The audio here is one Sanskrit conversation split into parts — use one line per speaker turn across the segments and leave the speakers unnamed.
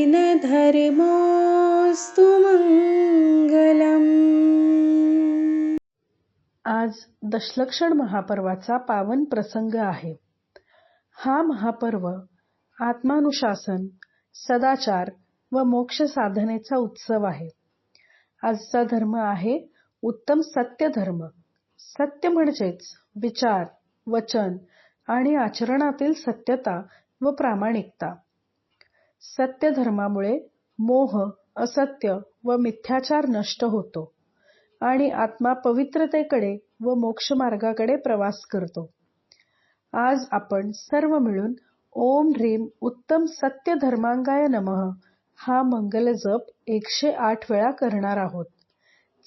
येन धर्मोऽस्तु मङ्गलम्।
आज दशलक्षण महापर्वाचा पावन प्रसंग आहे. हा महापर्व आत्मानुशासन सदाचार व मोक्ष साधनेचा उत्सव आहे. आजचा धर्म आहे उत्तम सत्य धर्म. सत्य म्हणजेच विचार वचन आणि आचरणातील सत्यता व प्रामाणिकता. सत्य धर्मामुळे मोह असत्य व मिथ्याचार नष्ट होतो आणि आत्मा पवित्रतेकडे व मोक्ष मार्गाकडे प्रवास करतो. आज आपण सर्व मिळून ओम ह्रीम उत्तम सत्य धर्मांगाय नमः हा मंगल जप एकशे आठ वेळा करणार आहोत.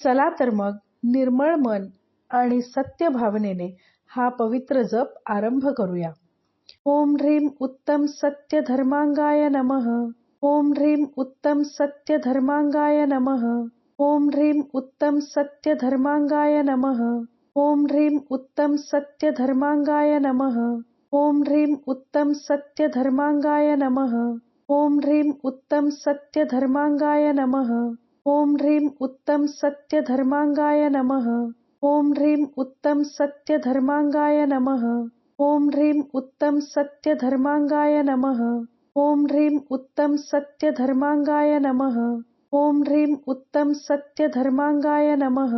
चला तर मग निर्मळ मन आणि सत्य भावनेने हा पवित्र जप आरंभ करूया. ह्रीम उत्तम सत्य धर्मांगाय नमः। ओम ह्रीम उत्तम सत्य धर्मांगाय नमः। ओम ह्रीम उत्तम सत्य धर्मांगाय नमः। ओम ह्रीम उत्तम सत्य धर्मांगाय नमः। ओम ह्रीम उत्तम सत्य धर्मांगाय नमः। ओम ह्रीम उत्तम सत्य धर्मांगाय नमः। ओम ह्रीम उत्तम सत्य धर्मांगाय नमः। ओम ह्रीम उत्तम सत्य धर्मांगाय नमः ओम ह्रीम उत्तम सत्य धर्मांगाय नमः। ओम ह्रीम उत्तम सत्य धर्मांगाय नमः। ओम ह्रीम उत्तम सत्य धर्मांगाय नमः।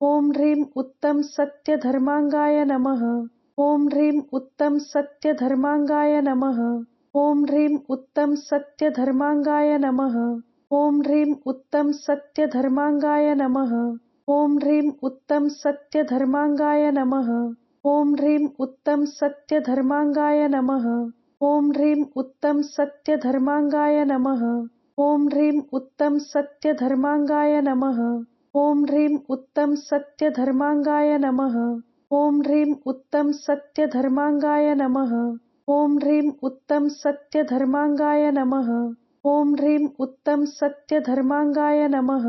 ओम ह्रीम उत्तम सत्य धर्मांगाय नमः। ओम ह्रीम उत्तम सत्य धर्मांगाय नमः। ओम ह्रीम उत्तम सत्य धर्मांगाय नमः। ओम ह्रीम उत्तम सत्य धर्मांगाय नमः। ओम ह्रीम उत्तम सत्य धर्मांगाय नमः ओम ह्रीम उत्तम सत्य धर्मांगाय नमः। ओम ह्रीम उत्तम सत्य धर्मांगाय नमः। ओम ह्रीम उत्तम सत्य धर्मांगाय नमः। ओम ह्रीम उत्तम सत्य धर्मांगाय नमः। ओम ह्रीम उत्तम सत्य धर्मांगाय नमः। ओम ह्रीम उत्तम सत्य धर्मांगाय नमः। ओम ह्रीम उत्तम सत्य धर्मांगाय नमः।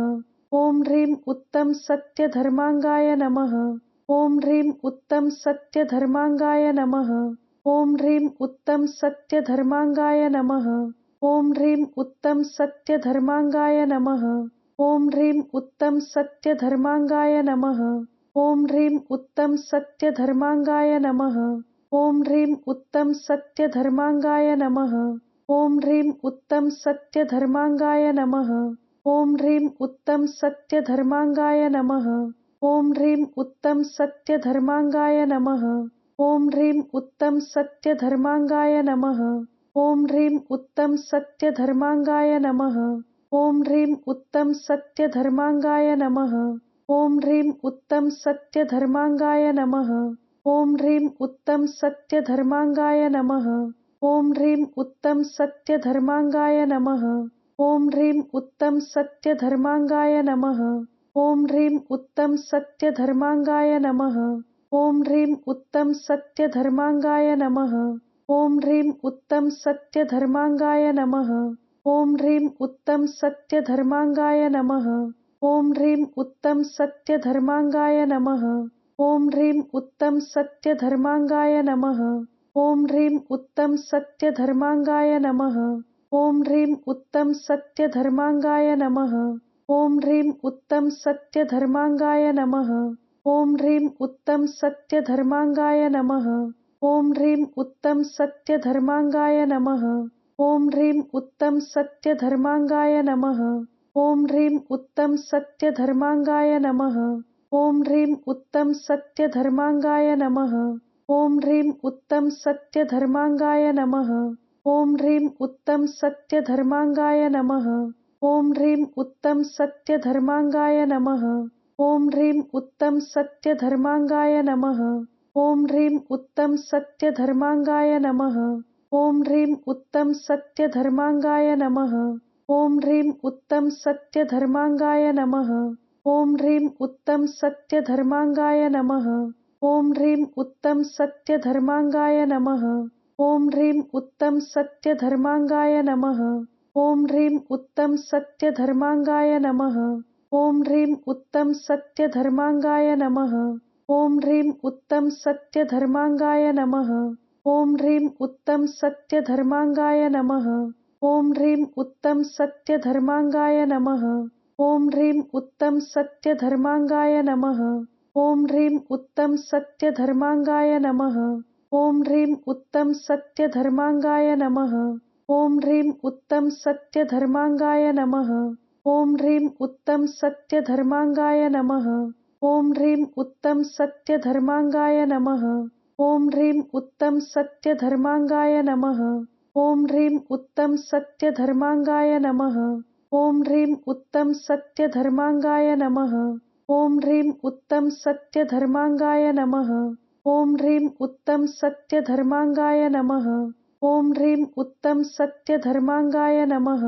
ओम ह्रीम उत्तम सत्य धर्मांगाय नमः ओम ह्रीम उत्तम सत्य धर्मांगाय नमः। ओम ह्रीम उत्तम सत्य धर्मांगाय नमः। ओम ह्रीम उत्तम सत्य धर्मांगाय नमः। ओम ह्रीम उत्तम सत्य धर्मांगाय नमः। ओम ह्रीम उत्तम सत्य धर्मांगाय नमः। ओम ह्रीम उत्तम सत्य धर्मांगाय नमः। ओम ह्रीम उत्तम सत्य धर्मांगाय नमः। ओम ह्रीम उत्तम सत्य धर्मांगाय नमः ओम ह्रीम उत्तम सत्य धर्मांगाय नमः। ओम ह्रीम उत्तम सत्य धर्मांगाय नमः। ओम ह्रीम उत्तम सत्य धर्मांगाय नमः। ओम ह्रीम उत्तम सत्य धर्मांगाय नमः। ओम ह्रीम उत्तम सत्य धर्मांगाय नमः। ओम ह्रीम उत्तम सत्य धर्मांगाय नमः। ओम ह्रीम उत्तम सत्य धर्मांगाय नमः। ओम ह्रीम उत्तम सत्य धर्मांगाय नमः ओम ह्रीम उत्तम सत्य धर्मांगाय नमः। ओम ह्रीम उत्तम सत्य धर्मांगाय नमः। ओम ह्रीम उत्तम सत्य धर्मांगाय नमः। ओम ह्रीम उत्तम सत्य धर्मांगाय नमः। ओम ह्रीम उत्तम सत्य धर्मांगाय नमः। ओम ह्रीम उत्तम सत्य धर्मांगाय नमः। ओम ह्रीम उत्तम सत्य धर्मांगाय नमः। ओम ह्रीम उत्तम सत्य धर्मांगाय नमः ओम ह्रीम उत्तम सत्य धर्मांगाय नमः। ओम ह्रीम उत्तम सत्य धर्मांगाय नमः। ओम ह्रीम उत्तम सत्य धर्मांगाय नमः। ओम ह्रीम उत्तम सत्य धर्मांगाय नमः। ओम ह्रीम उत्तम सत्य धर्मांगाय नमः। ओम ह्रीम उत्तम सत्य धर्मांगाय नमः। ओम ह्रीम उत्तम सत्य धर्मांगाय नमः। ओम ह्रीम उत्तम सत्य धर्मांगाय नमः ओम ह्रीम उत्तम सत्य धर्मांगाय नमः। ओम ह्रीम उत्तम सत्य धर्मांगाय नमः। ओम ह्रीम उत्तम सत्य धर्मांगाय नमः। ओम ह्रीम उत्तम सत्य धर्मांगाय नमः। ओम ह्रीम उत्तम सत्य धर्मांगाय नमः। ओम ह्रीम उत्तम सत्य धर्मांगाय नमः। ओम ह्रीम उत्तम सत्य धर्मांगाय नमः। ओम ह्रीम उत्तम सत्य धर्मांगाय नमः ओम ह्रीम उत्तम सत्य धर्मांगाय नमः। ओम ह्रीम उत्तम सत्य धर्मांगाय नमः। ओम ह्रीम उत्तम सत्य धर्मांगाय नमः। ओम ह्रीम उत्तम सत्य धर्मांगाय नमः। ॐ ह्रीं उत्तम सत्यधर्माङ्गाय नमः। ॐ ह्रीं उत्तम सत्यधर्माङ्गाय नमः। ॐ ह्रीं उत्तम सत्यधर्माङ्गाय नमः। ॐ ह्रीं उत्तम सत्यधर्माङ्गाय नमः ॐ ह्रीं उत्तम सत्यधर्माङ्गाय नमः। ॐ ह्रीं उत्तम सत्यधर्माङ्गाय नमः। ॐ ह्रीं उत्तम सत्यधर्माङ्गाय नमः। ॐ ह्रीं उत्तम सत्यधर्माङ्गाय नमः। ॐ ह्रीं उत्तम सत्यधर्माङ्गाय नमः। ॐ ह्रीं उत्तम सत्यधर्माङ्गाय नमः। ॐ ह्रीं उत्तम सत्यधर्माङ्गाय नमः। ॐ ह्रीं उत्तम सत्यधर्माङ्गाय नमः ॐ ह्रीं उत्तम सत्यधर्माङ्गाय नमः।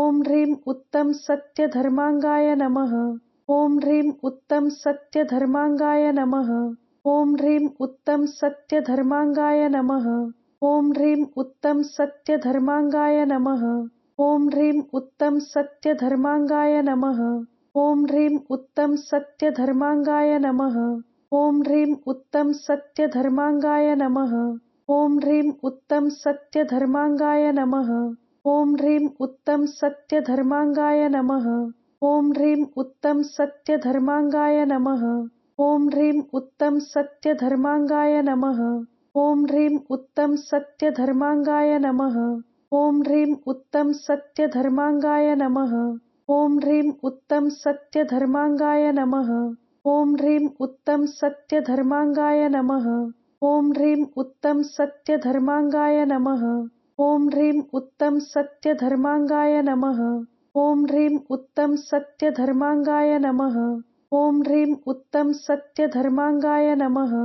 ॐ ह्रीं उत्तम सत्यधर्माङ्गाय नमः। ॐ ह्रीं उत्तम सत्यधर्माङ्गाय नमः। ॐ ह्रीं उत्तम सत्यधर्माङ्गाय नमः। ॐ ह्रीं उत्तम सत्यधर्माङ्गाय नमः। ॐ ह्रीं उत्तम सत्यधर्माङ्गाय नमः। ॐ ह्रीं उत्तम सत्यधर्माङ्गाय नमः। ॐ ह्रीं उत्तम सत्यधर्माङ्गाय नमः ॐ ह्रीं उत्तम सत्यधर्माङ्गाय नमः। ॐ ह्रीं उत्तम सत्यधर्माङ्गाय नमः। ॐ ह्रीं उत्तम सत्यधर्माङ्गाय नमः। ॐ ह्रीं उत्तम सत्यधर्माङ्गाय नमः। ॐ ह्रीं उत्तम सत्यधर्माङ्गाय नमः। ॐ ह्रीं उत्तम सत्यधर्माङ्गाय नमः। ॐ ह्रीं उत्तम सत्यधर्माङ्गाय नमः। ॐ ह्रीं उत्तम सत्यधर्माङ्गाय नमः ॐ ह्रीं उत्तम सत्यधर्माङ्गाय नमः। ॐ ह्रीं उत्तम सत्यधर्माङ्गाय नमः। ॐ ह्रीं उत्तम सत्यधर्माङ्गाय नमः। ॐ ह्रीं उत्तम सत्यधर्माङ्गाय नमः।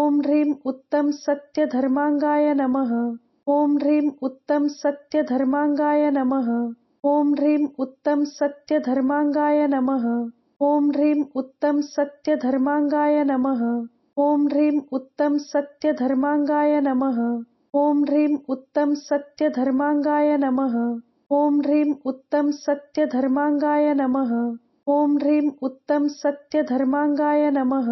ॐ ह्रीं उत्तम सत्यधर्माङ्गाय नमः। ॐ ह्रीं उत्तम सत्यधर्माङ्गाय नमः। ॐ ह्रीं उत्तम सत्यधर्माङ्गाय नमः। ॐ ह्रीं उत्तम सत्यधर्माङ्गाय नमः ॐ ह्रीं उत्तम सत्यधर्माङ्गाय नमः। ॐ ह्रीं उत्तम सत्यधर्माङ्गाय नमः। ॐ ह्रीं उत्तम सत्यधर्माङ्गाय नमः। ॐ ह्रीं उत्तम सत्यधर्माङ्गाय नमः